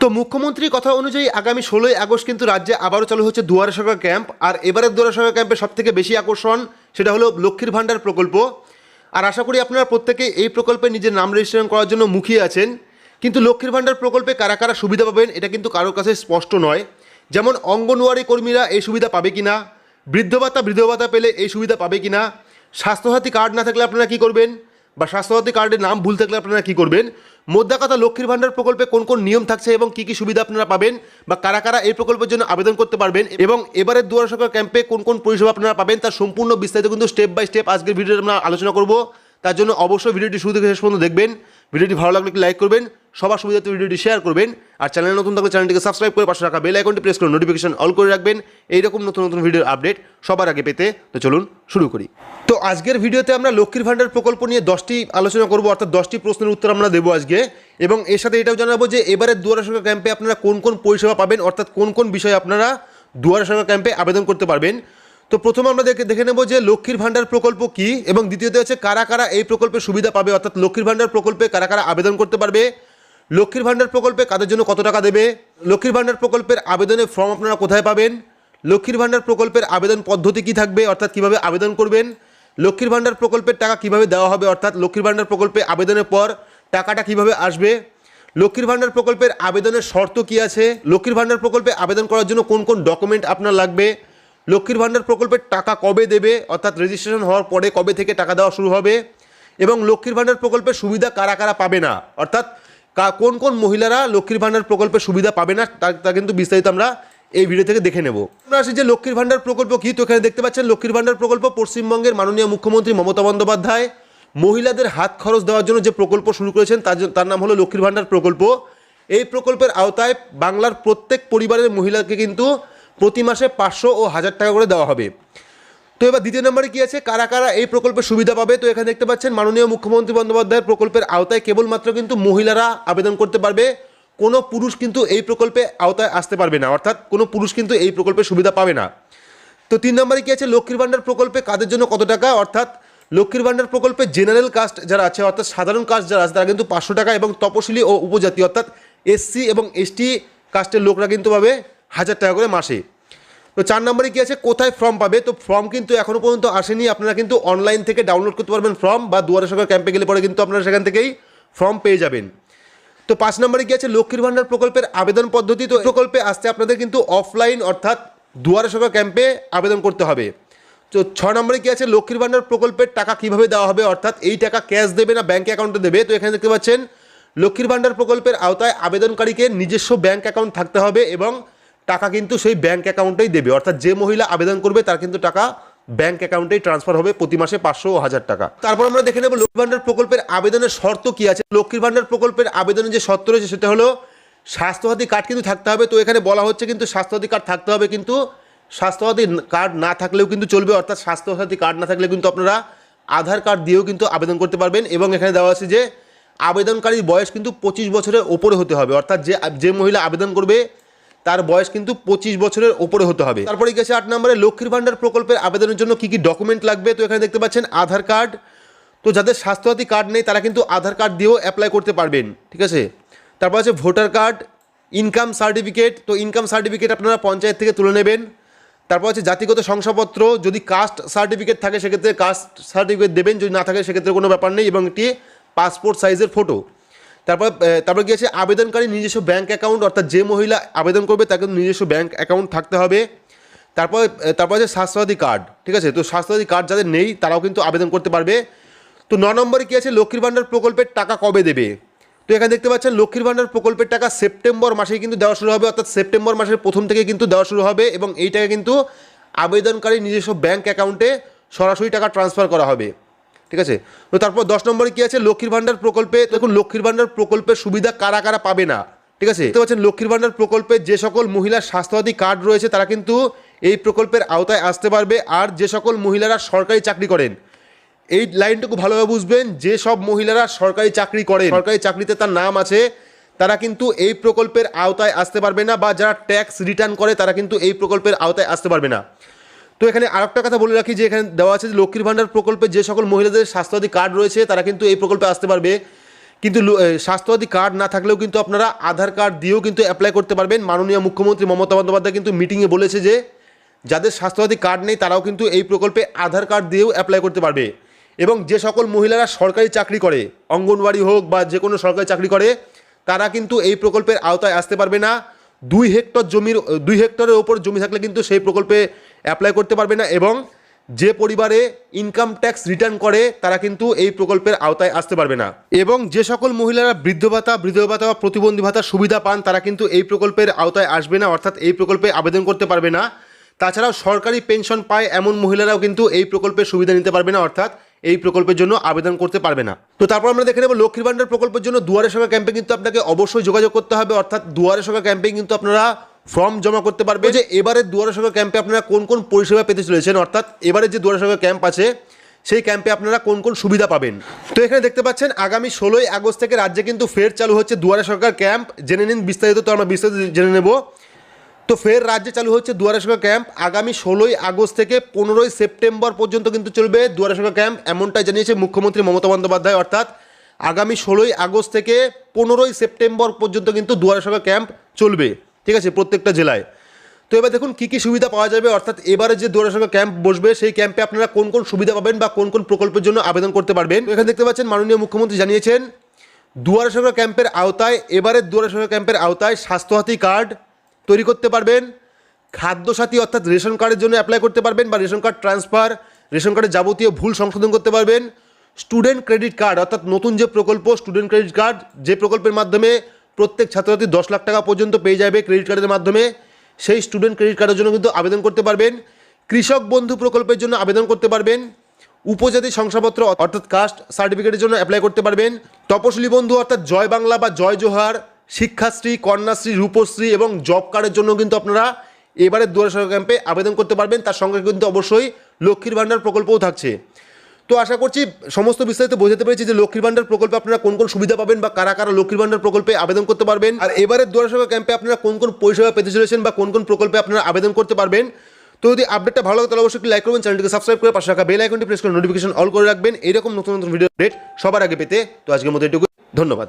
তো মুখ্যমন্ত্রীর কথা অনুযায়ী আগামী ষোলোই আগস্ট কিন্তু রাজ্যে আবারও চালু হচ্ছে দুয়ারে সরকার ক্যাম্প। আর এবারের দুয়ারে সরকার ক্যাম্পে সব থেকে বেশি আকর্ষণ সেটা হলো লক্ষ্মীর ভাণ্ডার প্রকল্প। আর আশা করি আপনারা প্রত্যেকে এই প্রকল্পে নিজের নাম রেজিস্ট্রেশন করার জন্য মুখিয়ে আছেন। কিন্তু লক্ষ্মীর ভাণ্ডার প্রকল্পে কারা কারা সুবিধা পাবেন এটা কিন্তু কারোর কাছে স্পষ্ট নয়। যেমন অঙ্গনওয়াড়ি কর্মীরা এই সুবিধা পাবে কিনা, বৃদ্ধ ভাতা বৃদ্ধ ভাতা পেলে এই সুবিধা পাবে কি না স্বাস্থ্যসাথী কার্ড না থাকলে আপনারা কী করবেন? বা স্বাস্থ্যসাথী কার্ডের নাম ভুল থাকলে আপনারা কী করবেন? মোদ্দা কথা লক্ষ্মীর ভাণ্ডার প্রকল্পে কোন কোন নিয়ম থাকছে এবং কী কী সুবিধা আপনারা পাবেন? বা কারা কারা এই প্রকল্পের জন্য আবেদন করতে পারবেন? এবং এবারের দুয়ার সরকার ক্যাম্পে কোন কোন পরিষেবা আপনারা পাবেন? তার সম্পূর্ণ বিস্তারিত কিন্তু স্টেপ বাই স্টেপ আজকের ভিডিওতে আমরা আলোচনা করব। তার জন্য অবশ্যই ভিডিওটি শুরু থেকে শেষ পর্যন্ত দেখবেন। ভিডিওটি ভালো লাগলে একটি লাইক করবেন। সবার সুবিধাতে ভিডিওটি শেয়ার করবেন আর চ্যানেল নতুন থাকলে চ্যানেলটিকে সাবস্ক্রাইব করে পাশে রাখা বেল আইকনটি প্রেস করে নোটিফিকেশন অল করে রাখবেন। এইরকম নতুন নতুন ভিডিওর আপডেট সবার আগে পেতে। তো চলুন শুরু করি। তো আজকের ভিডিওতে আমরা লক্ষ্মীর ভাণ্ডার প্রকল্প নিয়ে দশটি আলোচনা করব, অর্থাৎ দশটি প্রশ্নের উত্তর আমরা দেবো আজকে। এবং এর সাথে এটাও জানাব যে এবারের দুয়ারা সরকার ক্যাম্পে আপনারা কোন কোন পরিষেবা পাবেন, অর্থাৎ কোন কোন বিষয়ে আপনারা দুয়ারা সরকার ক্যাম্পে আবেদন করতে পারবেন। তো প্রথমে আমরা দেখে দেখে নেব যে লক্ষ্মীর ভাণ্ডার প্রকল্প কি এবং দ্বিতীয়তে হচ্ছে কারা কারা এই প্রকল্পের সুবিধা পাবে, অর্থাৎ লক্ষ্মীর ভাণ্ডার প্রকল্পে কারা কারা আবেদন করতে পারবে। লক্ষ্মীর ভাণ্ডার প্রকল্পে কাদের জন্য কত টাকা দেবে? লক্ষ্মীর ভাণ্ডার প্রকল্পের আবেদনের ফর্ম আপনারা কোথায় পাবেন? লক্ষ্মীর ভাণ্ডার প্রকল্পের আবেদন পদ্ধতি কি থাকবে? অর্থাৎ কীভাবে আবেদন করবেন? লক্ষ্মীর ভাণ্ডার প্রকল্পের টাকা কীভাবে দেওয়া হবে? অর্থাৎ লক্ষ্মীর ভাণ্ডার প্রকল্পে আবেদনের পর টাকাটা কীভাবে আসবে? লক্ষ্মীর ভাণ্ডার প্রকল্পের আবেদনের শর্ত কি আছে? লক্ষ্মীর ভাণ্ডার প্রকল্পে আবেদন করার জন্য কোন কোন ডকুমেন্ট আপনার লাগবে? লক্ষ্মীর ভাণ্ডার প্রকল্পের টাকা কবে দেবে? অর্থাৎ রেজিস্ট্রেশন হওয়ার পরে কবে থেকে টাকা দেওয়া শুরু হবে? এবং লক্ষ্মীর ভাণ্ডার প্রকল্পের সুবিধা কারা কারা পাবে না? অর্থাৎ কোন কোন মহিলারা লক্ষ্মীর ভাণ্ডার প্রকল্পের সুবিধা পাবে না, তা কিন্তু বিস্তারিত আমরা এই ভিডিও থেকে দেখে নেব। আমরা আসি যে লক্ষ্মীর ভাণ্ডার প্রকল্প কি, তো এখানে দেখতে পাচ্ছেন লক্ষ্মীর ভাণ্ডার প্রকল্প পশ্চিমবঙ্গের মাননীয় মুখ্যমন্ত্রী মমতা বন্দ্যোপাধ্যায়। মহিলাদের হাত খরচ দেওয়ার জন্য যে প্রকল্প শুরু করেছেন তার নাম হলো লক্ষ্মীর ভাণ্ডার প্রকল্প। এই প্রকল্পের আওতায় বাংলার প্রত্যেক পরিবারের মহিলাকে কিন্তু প্রতি মাসে পাঁচশো ও হাজার টাকা করে দেওয়া হবে। তো এবার দ্বিতীয় নম্বরে কি আছে? কারা কারা এই প্রকল্পের সুবিধা পাবে? তো এখানে দেখতে পাচ্ছেন, মাননীয় মুখ্যমন্ত্রী বন্দ্যোপাধ্যায়ের প্রকল্পের আওতায় কেবলমাত্র কিন্তু মহিলারা আবেদন করতে পারবে। কোনো পুরুষ কিন্তু এই প্রকল্পে আওতায় আসতে পারবে না, অর্থাৎ কোনো পুরুষ কিন্তু এই প্রকল্পের সুবিধা পাবে না। তো তিন নম্বরে কি আছে? লক্ষ্মীর ভাণ্ডার প্রকল্পে কাদের জন্য কত টাকা? অর্থাৎ লক্ষ্মীর ভাণ্ডার প্রকল্পে জেনারেল কাস্ট যারা আছে, অর্থাৎ সাধারণ কাস্ট যারা আছে, তারা কিন্তু পাঁচশো টাকা এবং তপশিলি ও উপজাতি, অর্থাৎ এসসি এবং এসটি কাস্টের লোকরা কিন্তু পাবে হাজার টাকা করে মাসে। তো চার নম্বরে কি আছে? কোথায় ফর্ম পাবে? তো ফর্ম কিন্তু এখনও পর্যন্ত আসেনি। আপনারা কিন্তু অনলাইন থেকে ডাউনলোড করতে পারবেন ফর্ম বা দুয়ারে সরকার ক্যাম্পে গেলে পরে কিন্তু আপনারা সেখান থেকেই ফর্ম পেয়ে যাবেন। তো পাঁচ নম্বরে কি আছে? লক্ষ্মীর ভাণ্ডার প্রকল্পের আবেদন পদ্ধতি তো প্রকল্পে আসতে আপনাদের কিন্তু অফলাইন অর্থাৎ দুয়ারে সরকার ক্যাম্পে আবেদন করতে হবে। তো ছ নম্বরে কি আছে? লক্ষ্মীর ভাণ্ডার প্রকল্পের টাকা কীভাবে দেওয়া হবে? অর্থাৎ এই টাকা ক্যাশ দেবে না ব্যাঙ্ক অ্যাকাউন্টে দেবে? তো এখানে দেখতে পাচ্ছেন, লক্ষ্মীর ভাণ্ডার প্রকল্পের আওতায় আবেদনকারীকে নিজস্ব ব্যাঙ্ক অ্যাকাউন্ট থাকতে হবে এবং টাকা কিন্তু সেই ব্যাঙ্ক অ্যাকাউন্টেই দেবে। অর্থাৎ যে মহিলা আবেদন করবে, তার কিন্তু টাকা ব্যাঙ্ক অ্যাকাউন্টেই ট্রান্সফার হবে প্রতি মাসে পাঁচশো হাজার টাকা। তারপর আমরা দেখে নেব লক্ষ্মীর ভাণ্ডার প্রকল্পের আবেদনের শর্ত কি আছে। লক্ষ্মীর ভাণ্ডার প্রকল্পের আবেদনের যে শর্ত রয়েছে, সেটা হলো স্বাস্থ্যসাথী কার্ড কিন্তু থাকতে হবে। তো এখানে বলা হচ্ছে কিন্তু স্বাস্থ্যসাথী কার্ড থাকতে হবে কিন্তু স্বাস্থ্যসাথী কার্ড না থাকলেও কিন্তু চলবে। অর্থাৎ স্বাস্থ্যসাথী কার্ড না থাকলে কিন্তু আপনারা আধার কার্ড দিয়েও কিন্তু আবেদন করতে পারবেন এবং এখানে দেওয়া আছে যে, আবেদনকারীর বয়স কিন্তু পঁচিশ বছরের ওপরে হতে হবে। অর্থাৎ যে যে মহিলা আবেদন করবে তার বয়স কিন্তু পঁচিশ বছরের ওপরে হতে হবে। তারপরে গেছে আট নম্বরে লক্ষ্মীর ভাণ্ডার প্রকল্পের আবেদনের জন্য কী কী ডকুমেন্ট লাগবে? তো এখানে দেখতে পাচ্ছেন আধার কার্ড। তো যাদের স্বাস্থ্যসাথী কার্ড নেই, তারা কিন্তু আধার কার্ড দিয়েও অ্যাপ্লাই করতে পারবেন, ঠিক আছে? তারপর আছে ভোটার কার্ড ইনকাম সার্টিফিকেট তো ইনকাম সার্টিফিকেট আপনারা পঞ্চায়েত থেকে তুলে নেবেন। তারপর আছে জাতিগত শংসাপত্র। যদি কাস্ট সার্টিফিকেট থাকে, সেক্ষেত্রে কাস্ট সার্টিফিকেট দেবেন। যদি না থাকে, সেক্ষেত্রে কোনো ব্যাপার নেই এবং একটি পাসপোর্ট সাইজের ফটো তারপর তারপর কি আছে আবেদনকারী নিজস্ব ব্যাঙ্ক অ্যাকাউন্ট অর্থাৎ যে মহিলা আবেদন করবে তাকে নিজস্ব ব্যাঙ্ক অ্যাকাউন্ট থাকতে হবে। তারপর তারপর আছে স্বাস্থ্যসাথী কার্ড ঠিক আছে? তো স্বাস্থ্যসাথী কার্ড যাদের নেই, তারাও কিন্তু আবেদন করতে পারবে। তো ন নম্বরে কী আছে? লক্ষ্মীর ভাণ্ডার প্রকল্পের টাকা কবে দেবে? তো এখানে দেখতে পাচ্ছেন, লক্ষ্মীর ভাণ্ডার প্রকল্পের টাকা সেপ্টেম্বর মাসেই কিন্তু দেওয়া শুরু হবে, অর্থাৎ সেপ্টেম্বর মাসের প্রথম থেকে কিন্তু দেওয়া শুরু হবে এবং এই টাকা কিন্তু আবেদনকারী নিজস্ব ব্যাঙ্ক অ্যাকাউন্টে সরাসরি টাকা ট্রান্সফার করা হবে। ঠিক আছে? তো তারপর দশ নম্বরে কি আছে? লক্ষ্মীর ভাণ্ডার প্রকল্পে, দেখুন লক্ষ্মীর ভাণ্ডার প্রকল্পের সুবিধা কারা কারা পাবে না? ঠিক আছে? দেখতে পাচ্ছেন লক্ষ্মীর ভাণ্ডার প্রকল্পে যে সকল মহিলার স্বাস্থ্যসাথী কার্ড রয়েছে, তারা কিন্তু এই প্রকল্পের আওতায় আসতে পারবে। আর যে সকল মহিলারা সরকারি চাকরি করেন, এই লাইনটুকু ভালোভাবে বুঝবেন, যে সব মহিলারা সরকারি চাকরি করেন, সরকারি চাকরিতে তার নাম আছে, তারা কিন্তু এই প্রকল্পের আওতায় আসতে পারবে না, বা যারা ট্যাক্স রিটার্ন করে, তারা কিন্তু এই প্রকল্পের আওতায় আসতে পারবে না। তো এখানে আরেকটা কথা বলে রাখি যে এখানে দেওয়া আছে যে লক্ষ্মীর ভাণ্ডার প্রকল্পে যে সকল মহিলাদের স্বাস্থ্যসাথী কার্ড রয়েছে, তারা কিন্তু এই প্রকল্পে আসতে পারবে। কিন্তু স্বাস্থ্যসাথী কার্ড না থাকলেও কিন্তু আপনারা আধার কার্ড দিয়েও কিন্তু অ্যাপ্লাই করতে পারবেন। মাননীয় মুখ্যমন্ত্রী মমতা বন্দ্যোপাধ্যায় কিন্তু মিটিংয়ে বলেছে যে, যাদের স্বাস্থ্যসাথী কার্ড নেই, তারাও কিন্তু এই প্রকল্পে আধার কার্ড দিয়েও অ্যাপ্লাই করতে পারবে। এবং যে সকল মহিলারা সরকারি চাকরি করে, অঙ্গনওয়াড়ি হোক বা যে কোনো সরকারি চাকরি করে, তারা কিন্তু এই প্রকল্পের আওতায় আসতে পারবে না। দুই হেক্টর জমির, দুই হেক্টরের ওপর জমি থাকলে কিন্তু সেই প্রকল্পে অ্যাপ্লাই করতে পারবে না এবং যে পরিবারে ইনকাম ট্যাক্স রিটার্ন করে, তারা কিন্তু এই প্রকল্পের আওতায় আসতে পারবে না। এবং যে সকল মহিলারা বৃদ্ধ ভাতা বৃদ্ধ ভাতা বা প্রতিবন্ধী ভাতার সুবিধা পান, তারা কিন্তু এই প্রকল্পের আওতায় আসবে না, অর্থাৎ এই প্রকল্পে আবেদন করতে পারবে না। তাছাড়াও সরকারি পেনশন পায় এমন মহিলারাও কিন্তু এই প্রকল্পের সুবিধা নিতে পারবে না, অর্থাৎ এই প্রকল্পের জন্য আবেদন করতে পারবে না। তো তারপর আমরা দেখে নেব লক্ষ্মীর ভান্ডার প্রকল্পের জন্য দুয়ারে সরকার ক্যাম্পে কিন্তু আপনাকে অবশ্যই যোগাযোগ করতে হবে, অর্থাৎ দুয়ারে সরকার ক্যাম্পে কিন্তু আপনারা ফর্ম জমা করতে পারবে। যে এবারে দুয়ারে সরকার ক্যাম্পে আপনারা কোন কোন পরিষেবা পেতে চলেছেন? অর্থাৎ এবারে যে দুয়ারে সরকার ক্যাম্প আছে, সেই ক্যাম্পে আপনারা কোন কোন সুবিধা পাবেন? তো এখানে দেখতে পাচ্ছেন, আগামী ষোলোই আগস্ট থেকে রাজ্যে কিন্তু ফের চালু হচ্ছে দুয়ারে সরকার ক্যাম্প জেনে নিন বিস্তারিত, তো আমরা বিস্তারিত জেনে নেব। তো ফের রাজ্যে চালু হচ্ছে দুয়ারে সরকার ক্যাম্প আগামী ষোলোই আগস্ট থেকে পনেরোই সেপ্টেম্বর পর্যন্ত কিন্তু চলবে দুয়ারে সরকার ক্যাম্প এমনটাই জানিয়েছে মুখ্যমন্ত্রী মমতা বন্দ্যোপাধ্যায়। অর্থাৎ আগামী ষোলোই আগস্ট থেকে পনেরোই সেপ্টেম্বর পর্যন্ত কিন্তু দুয়ারে সরকার ক্যাম্প চলবে। ঠিক আছে, প্রত্যেকটা জেলায়। তো এবার দেখুন কী কী সুবিধা পাওয়া যাবে, অর্থাৎ এবারে যে দুয়ারে সরকার ক্যাম্প বসবে, সেই ক্যাম্পে আপনারা কোন কোন সুবিধা পাবেন বা কোন কোন প্রকল্পের জন্য আবেদন করতে পারবেন। এখানে দেখতে পাচ্ছেন মাননীয় মুখ্যমন্ত্রী জানিয়েছেন দুয়ারে সরকার ক্যাম্পের আওতায় এবারের দুয়ারে সরকার ক্যাম্পের আওতায় স্বাস্থ্যসাথী কার্ড তৈরি করতে পারবেন। খাদ্যসাথী অর্থাৎ রেশন কার্ডের জন্য অ্যাপ্লাই করতে পারবেন বা রেশন কার্ড ট্রান্সফার রেশন কার্ডের যাবতীয় ভুল সংশোধন করতে পারবেন। স্টুডেন্ট ক্রেডিট কার্ড অর্থাৎ নতুন যে প্রকল্প স্টুডেন্ট ক্রেডিট কার্ড যে প্রকল্পের মাধ্যমে প্রত্যেক ছাত্রছাত্রী দশ লাখ টাকা পর্যন্ত পেয়ে যাবে ক্রেডিট কার্ডের মাধ্যমে। সেই স্টুডেন্ট ক্রেডিট কার্ডের জন্য কিন্তু আবেদন করতে পারবেন। কৃষক বন্ধু প্রকল্পের জন্য আবেদন করতে পারবেন। উপজাতি শংসাপত্র অর্থাৎ কাস্ট সার্টিফিকেটের জন্য অ্যাপ্লাই করতে পারবেন। তপশিলি বন্ধু অর্থাৎ জয় বাংলা বা জয় জোহার, শিক্ষাশ্রী, কন্যাশ্রী, রূপশ্রী এবং জব কার্ডের জন্য কিন্তু আপনারা এবারে দুয়ারে সরকার ক্যাম্পে আবেদন করতে পারবেন। তার সঙ্গে কিন্তু অবশ্যই লক্ষ্মীর ভাণ্ডার প্রকল্পও থাকছে। তো আশা করছি সমস্ত বিস্তারিত বোঝাতে পেরেছি যে লক্ষ্মীর ভান্ডার প্রকল্পে আপনারা কোন কোন সুবিধা পাবেন বা কারা কারা লক্ষ্মীর ভান্ডার প্রকল্পে আবেদন করতে পারবেন। আর এবারের দুয়ারসভা ক্যাম্পে আপনারা কোন কোন পরিষেবা পেতে চলেছেন বা কোন কোন প্রকল্পে আপনারা আবেদন করতে পারবেন। তো যদি আপডেটটা ভালো লাগে তাহলে অবশ্যই লাইক করবেন, চ্যানেলটিকে সাবস্ক্রাইব করে পাশে রাখা বেল আইকনটি প্রেস করে নোটিফিকেশন অল করে রাখবেন। এরকম নতুন নতুন ভিডিও আপডেট সবার আগে পেতে। তো আজকের মতো এটুকু ধন্যবাদ।